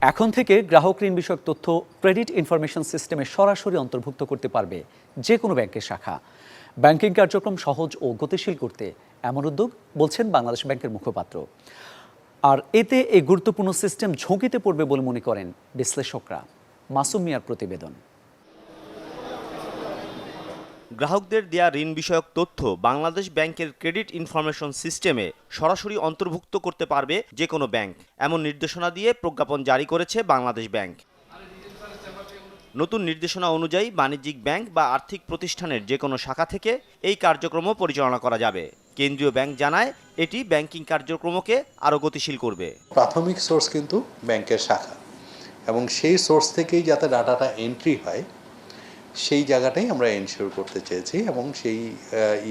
এখন থেকে গ্রাহক ঋণ বিষয়ক তথ্য ক্রেডিট ইনফরমেশন সিস্টেমে সরাসরি অন্তর্ভুক্ত করতে পারবে যে কোনো ব্যাংকের শাখা। ব্যাংকিং কার্যক্রম সহজ ও গতিশীল করতে এমন উদ্যোগ বলছেন বাংলাদেশ ব্যাংকের মুখপাত্র। আর এতে এই গুরুত্বপূর্ণ সিস্টেম ঝুঁকিতে পড়বে বলে মনে করেন বিশ্লেষকরা। মাসুম মিয়ার প্রতিবেদন। গ্রাহকদের দেয়া ঋণ বিষয়ক তথ্য বাংলাদেশ ব্যাংকের ক্রেডিট ইনফরমেশন সিস্টেমে সরাসরি অন্তর্ভুক্ত করতে পারবে যে কোনো ব্যাংক, এমন নির্দেশনা দিয়ে প্রজ্ঞাপন জারি করেছে বাংলাদেশ ব্যাংক। নতুন নির্দেশনা অনুযায়ী বাণিজ্যিক ব্যাংক বা আর্থিক প্রতিষ্ঠানের যে কোনো শাখা থেকে এই কার্যক্রমও পরিচালনা করা যাবে। কেন্দ্রীয় ব্যাংক জানায়, এটি ব্যাংকিং কার্যক্রমকে আরও গতিশীল করবে। প্রাথমিক সোর্স কিন্তু ব্যাংকের শাখা এবং সেই সোর্স থেকেই যাতে ডাটাটা এন্ট্রি হয় সেই জায়গাটাই আমরা এনশিওর করতে চেয়েছি এবং সেই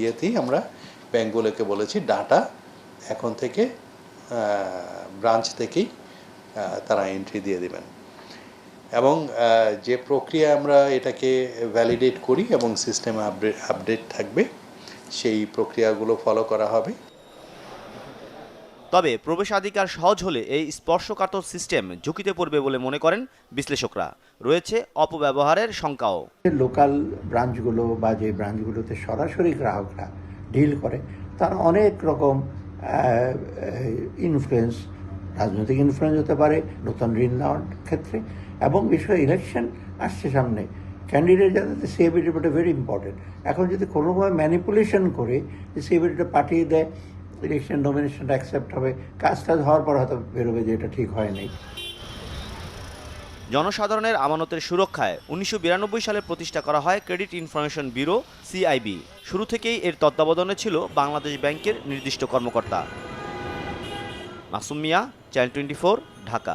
ইয়েতেই আমরা ব্যাঙ্কগুলোকে বলেছি ডাটা এখন থেকে ব্রাঞ্চ থেকেই তারা এন্ট্রি দিয়ে দেবেন। এবং যে প্রক্রিয়া আমরা এটাকে ভ্যালিডেট করি এবং সিস্টেমে আপডেট আপডেট থাকবে, সেই প্রক্রিয়াগুলো ফলো করা হবে। তবে প্রবেশাধিকার সহজ হলে এই স্পর্শকাতর সিস্টেম ঝুঁকিতে পড়বে বলে মনে করেন বিশ্লেষকরা। রয়েছে অপব্যবহারের শঙ্কাও। লোকাল ব্রাঞ্চগুলো বা যে ব্রাঞ্চগুলোতে সরাসরি গ্রাহকরা ডিল করে, তারা অনেক রকম ইনফ্লুয়েন্স রাজনৈতিক ইনফ্লুয়েন্স হতে পারে, নতুন ঋণ নেওয়ার ক্ষেত্রে এবং বিষয় ইলেকশন আসছে সামনে। ক্যান্ডিডেট যাতে সিএবিডিটা ভেরি ইম্পর্টেন্ট এখন যদি কোনোভাবে ম্যানিপুলেশন করে, যে সিএবিডিটা পাঠিয়ে দেয় ইলেকশন নমিনেশনটা অ্যাকসেপ্ট হবে। কাজটা হওয়ার পর হয়তো বেরোবে যে এটা ঠিক হয় নাই। জনসাধারণের আমানতের সুরক্ষায় উনিশশো বিরানব্বই সালে প্রতিষ্ঠা করা হয় ক্রেডিট ইনফরমেশন ব্যুরো সিআইবি শুরু থেকেই এর তত্ত্বাবধানে ছিল বাংলাদেশ ব্যাংকের নির্দিষ্ট কর্মকর্তা। Masum Mia, channel twenty Dhaka.